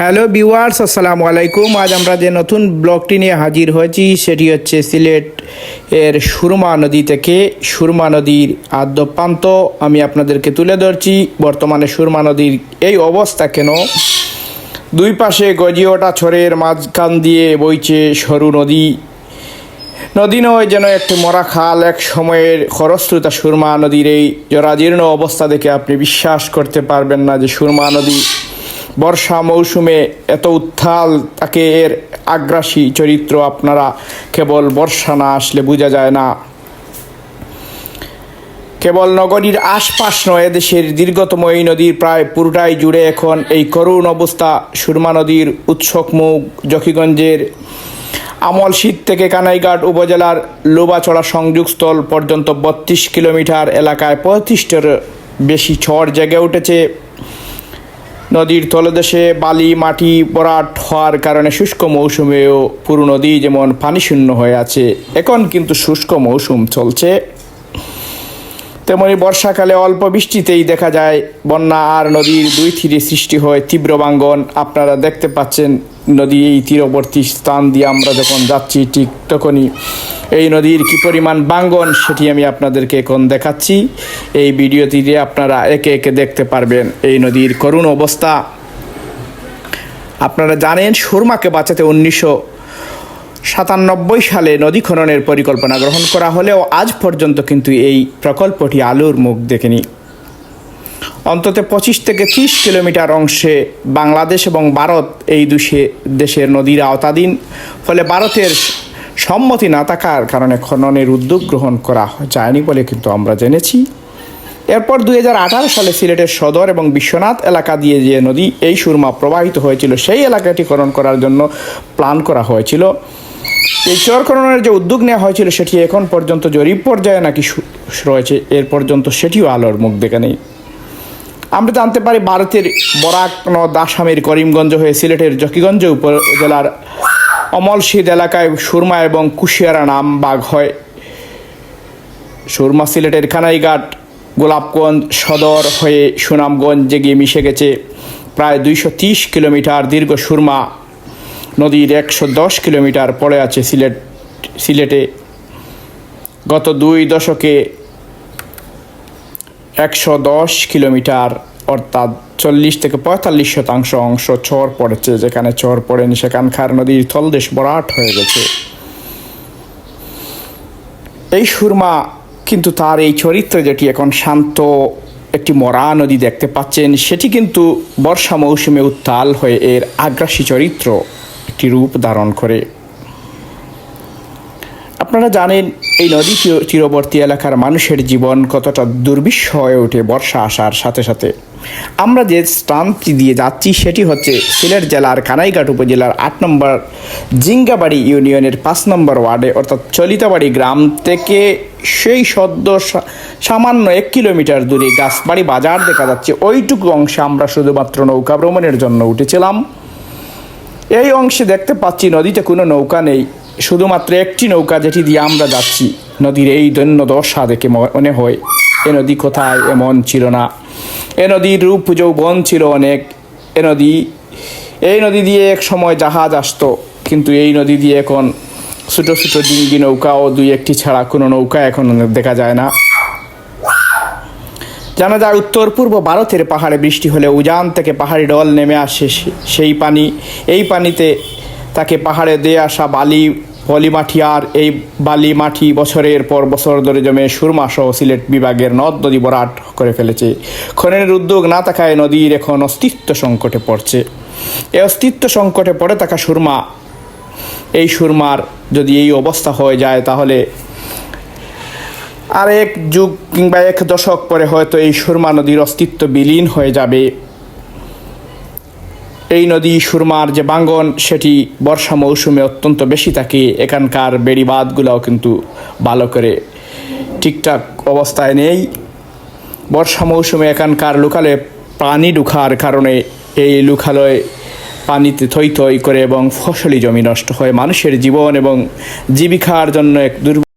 Hello viewers, আসসালামু আলাইকুম। আজ আমরা যে নতুন ব্লগটি নিয়ে হাজির হয়েছি, সেটি হচ্ছে সিলেট এর সুরমা নদী থেকে সুরমা নদীর আদ্য প্রান্ত আমি আপনাদেরকে তুলে ধরছি, বর্তমানে সুরমা নদীর এই অবস্থা কেন? দুই পাশে গজিওটা ছড়ের মাঝখান দিয়ে বইছে সরু নদী। নদী নয় যেন একটি মরা খাল, এক সময়ের খরস্রোতা সুরমা নদীর এই জরাজীর্ণ অবস্থা দেখে আপনি বিশ্বাস করতে পারবেন না যে সুরমা নদী বর্ষা মৌসুমে এত উত্থাল, তাকে এর আগ্রাসী চরিত্র আপনারা কেবল বর্ষা না আসলে বোঝা যায় না। কেবল নগরীর আশপাশ নয় দেশের দীর্ঘতম এই নদীর প্রায় পুরোটাই জুড়ে এখন এই করুণ অবস্থা সুরমা নদীর উৎসক মুখ জকিগঞ্জের আমল শীত থেকে কানাইঘাট উপজেলার লোবাচড়া সংযোগস্থল পর্যন্ত বত্রিশ কিলোমিটার এলাকায় পঁয়ত্রিশটার বেশি ঝড় জেগে উঠেছে। নদীর তলদেশে বালি, মাটি, বরাট হওয়ার কারণে শুষ্ক মৌসুমেও পুরো নদী যেমন পানিশূন্য হয়ে আছে, এখন কিন্তু শুষ্ক মৌসুম চলছে। তেমনি বর্ষাকালে অল্প বৃষ্টিতেই দেখা যায়, বন্যা আর নদীর দুই থিরে সৃষ্টি হয় তীব্র বাঙ্গন আপনারা দেখতে পাচ্ছেন নদী এই তীরবর্তী স্থান দিয়ে আমরা যখন যাচ্ছি, ঠিক তখনই এই নদীর কি পরিমাণ বাঙ্গন সেটি আমি আপনাদেরকে এখন দেখাচ্ছি। এই ভিডিওটিতে আপনারা একে একে দেখতে পারবেন এই নদীর করুণ অবস্থা। আপনারা জানেন, সুরমাকে বাঁচাতে উনিশশো সাতানব্বই সালে নদী খননের পরিকল্পনা গ্রহণ করা হলেও আজ পর্যন্ত কিন্তু এই প্রকল্পটি আলুর মুখ দেখেনি। অন্তত পঁচিশ থেকে ত্রিশ কিলোমিটার অংশে বাংলাদেশ এবং ভারত এই দুশে দেশের নদীর আওতাধীন। ফলে ভারতের সম্মতি না থাকার কারণে খননের উদ্যোগ গ্রহণ করা যায়নি বলে কিন্তু আমরা জেনেছি। এরপর দু হাজার আঠারো সালে সিলেটের সদর এবং বিশ্বনাথ এলাকা দিয়ে যে নদী, এই সুরমা প্রবাহিত হয়েছিল, সেই এলাকাটি খনন করার জন্য প্ল্যান করা হয়েছিল। এই চর খননের যে উদ্যোগ নেওয়া হয়েছিল, সেটি এখন পর্যন্ত জরিপ পর্যায়ে নাকি রয়েছে, এর পর্যন্ত সেটিও আলোর মুখ দেখে নেই। আমরা জানতে পারি ভারতের বরাক নদ আসামের করিমগঞ্জ হয়ে সিলেটের জকিগঞ্জ উপজেলার অমলশীদ এলাকায় সুরমা এবং কুশিয়ারা নাম বাঘ হয়। সুরমা সিলেটের কানাইঘাট গোলাপগঞ্জ সদর হয়ে সুনামগঞ্জে গিয়ে মিশে গেছে। প্রায় দুইশো তিরিশ কিলোমিটার দীর্ঘ সুরমা নদীর একশো দশ কিলোমিটার পড়ে আছে সিলেট সিলেটে। গত দুই দশকে একশো দশ কিলোমিটার, অর্থাৎ চল্লিশ থেকে পঁয়তাল্লিশ শতাংশ অংশ চর পড়েছে, যেখানে চর পড়েনি সেখানকার নদীর তলদেশ বরাট হয়ে গেছে। এই সুরমা কিন্তু তার এই চরিত্র যেটি এখন শান্ত একটি মরা নদী দেখতে পাচ্ছেন, সেটি কিন্তু বর্ষা মৌসুমে উত্তাল হয়ে এর আগ্রাসী চরিত্র একটি রূপ ধারণ করে। আপনারা জানেন এই নদী তীর- তীরবর্তী এলাকার মানুষের জীবন কতটা দুর্বিষ হয়ে ওঠে বর্ষা আসার সাথে সাথে। আমরা যে স্থানটি দিয়ে যাচ্ছি সেটি হচ্ছে সিলেট জেলার কানাইঘাট উপজেলার আট নম্বর জিঙ্গাবাড়ি ইউনিয়নের পাঁচ নম্বর ওয়ার্ডে, অর্থাৎ চলিতাবাড়ি গ্রাম থেকে সেই সদ্য সামান্য এক কিলোমিটার দূরে গাছবাড়ি বাজার দেখা যাচ্ছে। ওইটুকু অংশে আমরা শুধুমাত্র নৌকা ভ্রমণের জন্য উঠেছিলাম। এই অংশে দেখতে পাচ্ছি নদীতে কোনো নৌকা নেই। শুধুমাত্র একটি নৌকা যেটি দিয়ে আমরা যাচ্ছি। নদীর এই দৈন্য দশা দেখে মনে হয়, এ নদী কোথায় এমন ছিল না। এ নদীর রূপ যৌবন ছিল অনেক। এ নদী, এই নদী দিয়ে এক সময় জাহাজ আসতো, কিন্তু এই নদী দিয়ে এখন ছোটো ছোটো ডিঙ্গি নৌকা ও দুই একটি ছাড়া কোনো নৌকা এখন দেখা যায় না। জানা যায়, উত্তর পূর্ব ভারতের পাহাড়ে বৃষ্টি হলে উজান থেকে পাহাড়ি ডল নেমে আসে সেই পানি। এই পানিতে তাকে পাহাড়ে দিয়ে আসা বালি, পলি আর এই বালি মাটি বছরের পর বছর ধরে জমে সুরমা সহ সিলেট বিভাগের নদ, নদী বরাট করে ফেলেছে। খননের উদ্যোগ না থাকায় নদীর এখন অস্তিত্ব সংকটে পড়ছে। এই অস্তিত্ব সংকটে পড়ে থাকা সুরমা। এই সুরমার যদি এই অবস্থা হয়ে যায় তাহলে আর এক যুগ কিংবা এক দশক পরে হয়তো এই সুরমা নদীর অস্তিত্ব বিলীন হয়ে যাবে। এই নদী সুরমার যে বাঙ্গন, সেটি বর্ষা মৌসুমে অত্যন্ত বেশি থাকে। এখানকার বেড়িবাঁধগুলোও কিন্তু ভালো করে ঠিকঠাক অবস্থায় নেই। বর্ষা মৌসুমে এখানকার লোকালে পানি ঢুকার কারণে এই লোকালয় পানিতে থই থই করে এবং ফসলি জমি নষ্ট হয়। মানুষের জীবন এবং জীবিকার জন্য এক দুর্ব